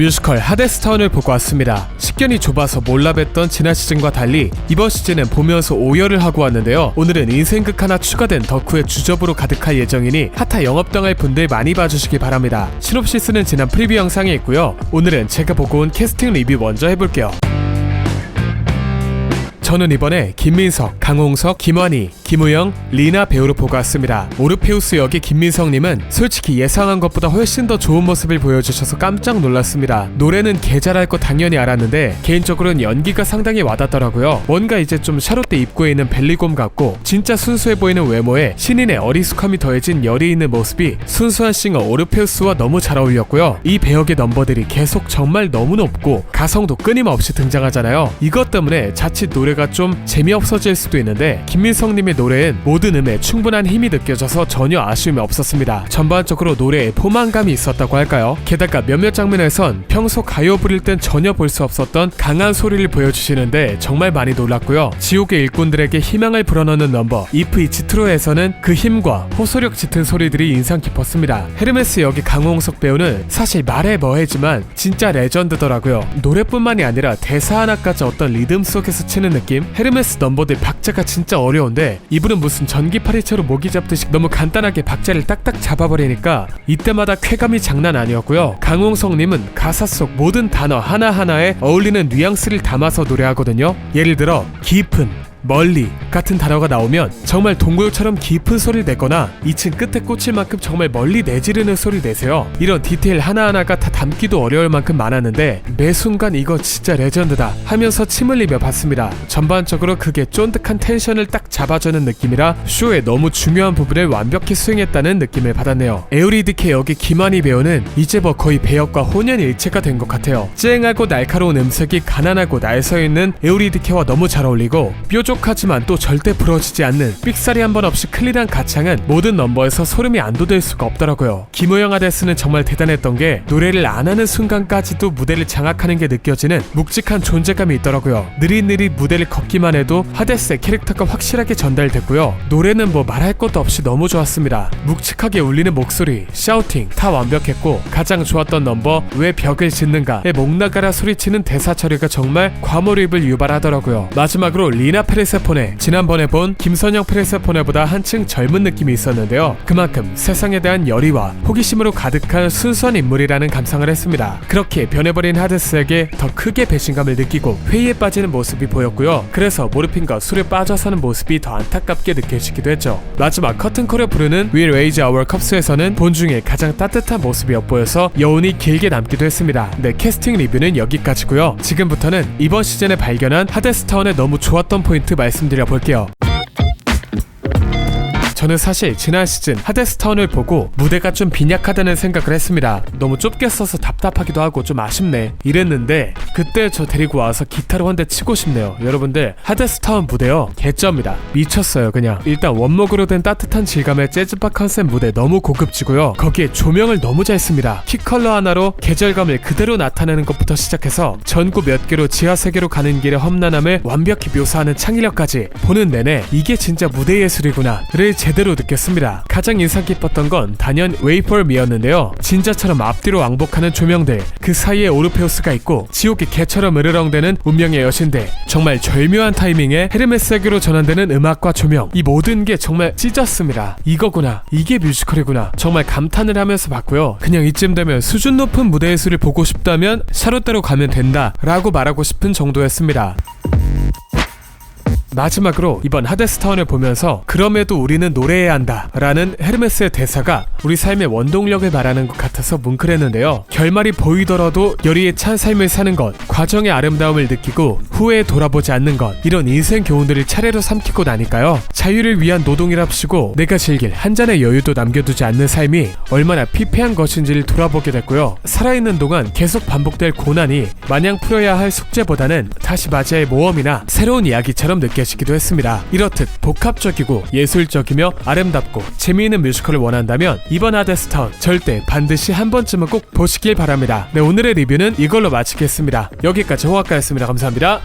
뮤지컬 하데스타운을 보고 왔습니다. 식견이 좁아서 몰라뵀던 지난 시즌과 달리 이번 시즌은 보면서 오열을 하고 왔는데요. 오늘은 인생극 하나 추가된 덕후의 주접으로 가득할 예정이니 핫타 영업당할 분들 많이 봐주시기 바랍니다. 시놉시스는 지난 프리뷰 영상에 있고요. 오늘은 제가 보고 온 캐스팅 리뷰 먼저 해볼게요. 저는 이번에 김민석, 강홍석, 김환희, 김우영, 리나 배우로 보고 왔습니다. 오르페우스 역의 김민석님은 솔직히 예상한 것보다 훨씬 더 좋은 모습을 보여주셔서 깜짝 놀랐습니다. 노래는 개 잘할 거 당연히 알았는데 개인적으로는 연기가 상당히 와닿더라고요. 뭔가 이제 좀 샤롯대 입구에 있는 벨리곰 같고 진짜 순수해 보이는 외모에 신인의 어리숙함이 더해진 열이 있는 모습이 순수한 싱어 오르페우스와 너무 잘 어울렸고요. 이 배역의 넘버들이 계속 정말 너무 높고 가성도 끊임없이 등장하잖아요. 이것 때문에 자칫 노래가 좀 재미없어질 수도 있는데 김민성님의 노래엔 모든 음에 충분한 힘이 느껴져서 전혀 아쉬움이 없었습니다. 전반적으로 노래에 포만감이 있었다고 할까요? 게다가 몇몇 장면에선 평소 가요 부릴 땐 전혀 볼 수 없었던 강한 소리를 보여주시는데 정말 많이 놀랐고요. 지옥의 일꾼들에게 희망을 불어넣는 넘버 If It's True에서는 그 힘과 호소력 짙은 소리들이 인상 깊었습니다. 헤르메스 역의 강홍석 배우는 사실 말해 뭐해지만 진짜 레전드더라고요. 노래뿐만이 아니라 대사 하나까지 어떤 리듬 속에서 치는 느낌 헤르메스 넘버들 박자가 진짜 어려운데 이분은 무슨 전기파리채로 모기 잡듯이 너무 간단하게 박자를 딱딱 잡아버리니까 이때마다 쾌감이 장난 아니었고요. 강홍석님은 가사 속 모든 단어 하나하나에 어울리는 뉘앙스를 담아서 노래하거든요. 예를 들어 깊은 멀리 같은 단어가 나오면 정말 동굴처럼 깊은 소리를 내거나 2층 끝에 꽂힐 만큼 정말 멀리 내지르는 소리를 내세요. 이런 디테일 하나하나가 다 담기도 어려울 만큼 많았는데 매 순간 이거 진짜 레전드다 하면서 침 흘리며 봤습니다. 전반적으로 그게 쫀득한 텐션을 딱 잡아주는 느낌이라 쇼의 너무 중요한 부분을 완벽히 수행했다는 느낌을 받았네요. 에우리드케 역의 김한희 배우는 이제 뭐 거의 배역과 혼연일체가 된 것 같아요. 쨍하고 날카로운 음색이 가난하고 날서 있는 에우리드케와 너무 잘 어울리고 뾰족 하지만 또 절대 부러지지 않는 삑사리 한 번 없이 클린한 가창은 모든 넘버에서 소름이 안 돋을 수가 없더라고요. 김호영 아데스는 정말 대단했던 게 노래를 안 하는 순간까지도 무대를 장악하는 게 느껴지는 묵직한 존재감이 있더라고요. 느릿느릿 무대를 걷기만 해도 하데스의 캐릭터가 확실하게 전달됐고요. 노래는 뭐 말할 것도 없이 너무 좋았습니다. 묵직하게 울리는 목소리, 샤우팅 다 완벽했고 가장 좋았던 넘버 왜 벽을 짓는가에 목나가라 소리치는 대사 처리가 정말 과몰입을 유발하더라고요. 마지막으로 리나 페 레세포네 지난번에 본 김선영 페레세포네보다 한층 젊은 느낌이 있었는데요. 그만큼 세상에 대한 열의와 호기심으로 가득한 순수한 인물이라는 감상을 했습니다. 그렇게 변해버린 하데스에게 더 크게 배신감을 느끼고 회의에 빠지는 모습이 보였고요. 그래서 모르핀과 술에 빠져서는 모습이 더 안타깝게 느껴지기도 했죠. 마지막 커튼콜에 부르는 We Raise Our Cups에서는 본 중에 가장 따뜻한 모습이 엿보여서 여운이 길게 남기도 했습니다. 네, 캐스팅 리뷰는 여기까지고요. 지금부터는 이번 시즌에 발견한 하데스타운의 너무 좋았던 포인트 말씀드려 볼게요. 저는 사실 지난 시즌 하데스타운을 보고 무대가 좀 빈약하다는 생각을 했습니다. 너무 좁게 써서 답답하기도 하고 좀 아쉽네. 이랬는데 그때 저 데리고 와서 기타로 한 대 치고 싶네요. 여러분들 하데스타운 무대요. 개점이다. 미쳤어요 그냥. 일단 원목으로 된 따뜻한 질감의 재즈바 컨셉 무대 너무 고급지고요. 거기에 조명을 너무 잘 씁니다. 키 컬러 하나로 계절감을 그대로 나타내는 것부터 시작해서 전구 몇 개로 지하 세계로 가는 길의 험난함을 완벽히 묘사하는 창의력까지 보는 내내 이게 진짜 무대 예술이구나를 제 대로 느꼈습니다. 가장 인상 깊었던 건 단연 웨이폴미였는데요. 진짜처럼 앞뒤로 왕복하는 조명들, 그 사이에 오르페우스가 있고 지옥의 개처럼 으르렁대는 운명의 여신들, 정말 절묘한 타이밍에 헤르메스에게로 전환되는 음악과 조명, 이 모든 게 정말 찢었습니다. 이거구나, 이게 뮤지컬이구나. 정말 감탄을 하면서 봤고요. 그냥 이쯤 되면 수준 높은 무대 예술을 보고 싶다면 샤롯대로 가면 된다라고 말하고 싶은 정도였습니다. 마지막으로 이번 하데스타운을 보면서 그럼에도 우리는 노래해야 한다 라는 헤르메스의 대사가 우리 삶의 원동력을 말하는 것 같아서 뭉클했는데요. 결말이 보이더라도 열의에 찬 삶을 사는 것 과정의 아름다움을 느끼고 후회에 돌아보지 않는 것 이런 인생 교훈들을 차례로 삼키고 나니까요. 자유를 위한 노동이랍시고 내가 즐길 한 잔의 여유도 남겨두지 않는 삶이 얼마나 피폐한 것인지를 돌아보게 됐고요. 살아있는 동안 계속 반복될 고난이 마냥 풀어야 할 숙제보다는 다시 맞이할 모험이나 새로운 이야기처럼 느껴 지기도 했습니다. 이렇듯 복합적이고 예술적이며 아름답고 재미있는 뮤지컬을 원한다면 이번 하데스타운 절대 반드시 한 번쯤은 꼭 보시길 바랍니다. 네 오늘의 리뷰는 이걸로 마치겠습니다. 여기까지 호학가였습니다. 감사합니다.